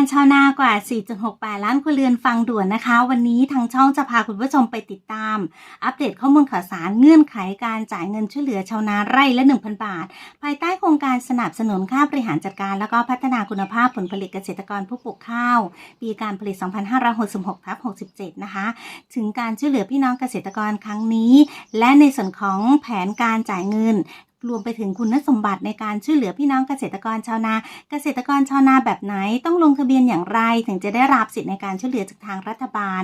รชาวนากว่า 4.68 ล้านครัวเรือนฟังด่วนนะคะ วันนี้ทางช่องจะพาคุณผู้ชมไปติดตาม อัปเดตข้อมูลข่าวสารเงื่อนไขการจ่ายเงินช่วยเหลือชาวนาไร่ละ 1,000 บาท ภายใต้โครงการสนับสนุนค่าบริหารจัดการ แล้วก็พัฒนาคุณภาพผลผลิตเกษตรกรผู้ปลูกข้าว ปีการผลิต 2566ทับ67 นะคะ ถึงการช่วยเหลือพี่น้องเกษตรกรครั้งนี้ และในส่วนของแผนการจ่ายเงิน รวมไปถึงคุณสมบัติในการช่วยเหลือพี่น้องเกษตรกรชาวนา เกษตรกรชาวนาแบบไหนต้องลงทะเบียนอย่างไร ถึงจะได้รับสิทธิในการช่วยเหลือจากทางรัฐบาล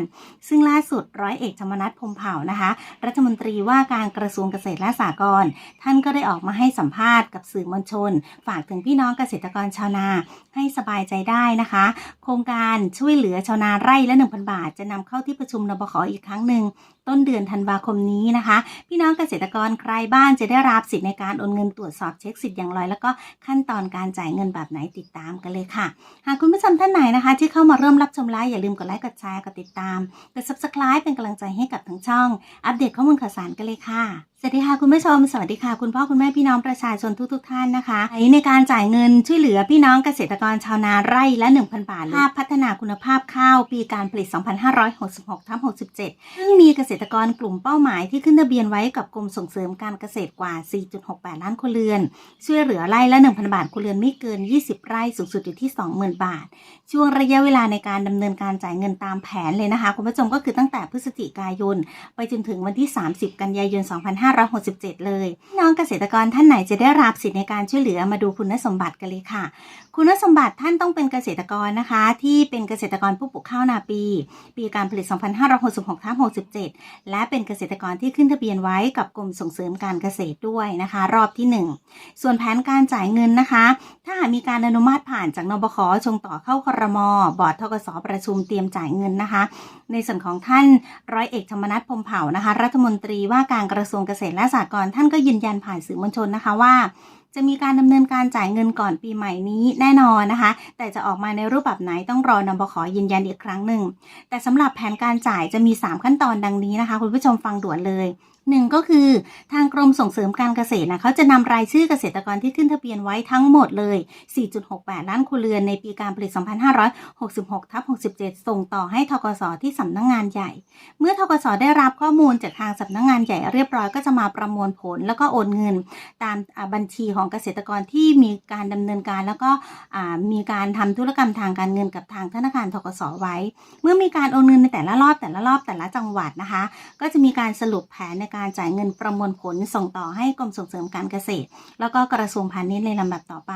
ซึ่งล่าสุดร้อยเอกธรรมนัฐพมเผ่านะคะ รัฐมนตรีว่าการกระทรวงเกษตรและสหกรณ์ท่านก็ได้ออกมาให้สัมภาษณ์กับสื่อมวลชน ฝากถึงพี่น้องเกษตรกรชาวนาให้สบายใจได้นะคะ โครงการช่วยเหลือชาวนาไร่ละ 1,000 บาท จะนำเข้าที่ประชุมนบขออีกครั้งหนึ่งต้นเดือนธันวาคมนี้นะคะ พี่น้องเกษตรกรใครบ้านจะได้รับสิทธิในการโอนเงินตรวจสอบเช็คสิทธิ์อย่างไรแล้วก็ขั้นตอนการจ่ายเงินแบบไหนติดตามกันเลยค่ะ หากคุณผู้ชมท่านไหนนะคะ ที่เข้ามาเริ่มรับชมไลฟ์อย่าลืมกดไลค์กดแชร์กดติดตามกด subscribe เป็นกำลังใจให้กับทั้งช่อง อัปเดตข้อมูลข่าวสารกันเลยค่ะ สวัสดีค่ะคุณผู้ชมสวัสดีค่ะคุณพ่อคุณแม่พี่น้องประชาชนทุกๆทท่านนะคะในการจ่ายเงินช่วยเหลือพี่น้องเกษตรกรชาวนาไร่ละ 1,000 บาทภาพพัฒนาคุณภาพข้าว ปีการผลิต 2566ทับ67 ซึ่งมีเกษตรกรกลุ่มเป้าหมายที่ขึ้นทะเบียนไว้กับกรมส่งเสริมการเกษตรกว่า 4.68 ล้านครัวเรือน ช่วยเหลือไร่ละ 1,000 บาทครัวเรือนไม่เกิน 20 ไร่สูงสุดอยู่ที่ 20,000 บาท ช่วงระยะเวลาในการดำเนินการจ่ายเงินตามแผนเลยนะคะ คุณผู้ชมก็คือตั้งแต่พฤศจิกายน ไปจนถึงวันที่ 30 กันยายน2567 เลย น้องเกษตรกรท่านไหนจะได้รับสิทธิในการช่วยเหลือมาดูคุณสมบัติกันเลยค่ะ คุณสมบัติท่านต้องเป็นเกษตรกรนะคะ ที่เป็นเกษตรกรผู้ปลูกข้าวนาปี ปีการผลิต 2566ทับ67 และเป็นเกษตรกรที่ขึ้นทะเบียนไว้กับกรมส่งเสริมการเกษตรด้วยนะคะ รอบที่ 1 ส่วนแผนการจ่ายเงินนะคะ มีการอนุมัติผ่านจากนบคชงต่อเข้าครมบอร์ดทกสประชุมเตรียมจ่ายเงินนะคะ ในส่วนของท่านร้อยเอกธรรมนัฐพมเผ่านะคะ รัฐมนตรีว่าการกระทรวงเกษตรและสหกรณ์ท่านก็ยืนยันผ่านสื่อมวลชนนะคะว่าจะมีการดำเนินการจ่ายเงินก่อนปีใหม่นี้แน่นอนนะคะ แต่จะออกมาในรูปแบบไหนต้องรอนบขยืนยันอีกครั้งหนึ่ง แต่สำหรับแผนการจ่ายจะมี 3 ขั้นตอนดังนี้นะคะ คุณผู้ชมฟังด่วนเลยหนึ่งก็คือทางกรมส่งเสริมการเกษตรนะเขาจะนำรายชื่อเกษตรกรที่ขึ้นทะเบียนไว้ทั้งหมดเลย 4.68 ล้านครัวเรือนในปีการผลิต 2566 ทับ 67 ส่งต่อให้ทกสที่สำนักงงานใหญ่ เมื่อทกสได้รับข้อมูลจากทางสำนักงงานใหญ่เรียบร้อยก็จะมาประมวลผลแล้วก็โอนเงิน ตามบัญชีของเกษตรกรที่มีการดำเนินการ แล้วก็มีการทำธุรกรรมทางการเงินกับทางธนาคารทกสไว้ เมื่อมีการโอนเงินในแต่ละรอบแต่ละรอบแต่ละจังหวัดนะคะ ก็จะมีการสรุปแผนในการจ่ายเงินประมวลผลส่งต่อให้กรมส่งเสริมการเกษตร แล้วก็กระทรวงพาณิชย์ในลำดับต่อไป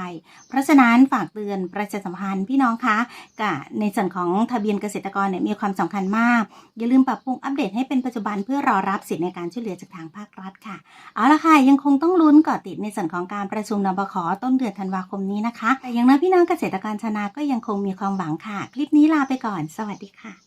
เพราะฉะนั้นฝากเตือนประชาสัมพันธ์พี่น้องคะกับในส่วนของทะเบียนเกษตรกรเนี่ยมีความสำคัญมาก อย่าลืมปรับปรุงอัปเดตให้เป็นปัจจุบันเพื่อรอรับสิทธิในการช่วยเหลือจากทางภาครัฐค่ะ เอาละค่ะยังคงต้องลุ้นกาะติดในส่วนของการประชุมนบขต้นเดือนธันวาคมนี้นะคะ แต่อย่างน้อยพี่น้องเกษตรกรชนาก็ยังคงมีความหวังค่ะ คลิปนี้ลาไปก่อน สวัสดีค่ะ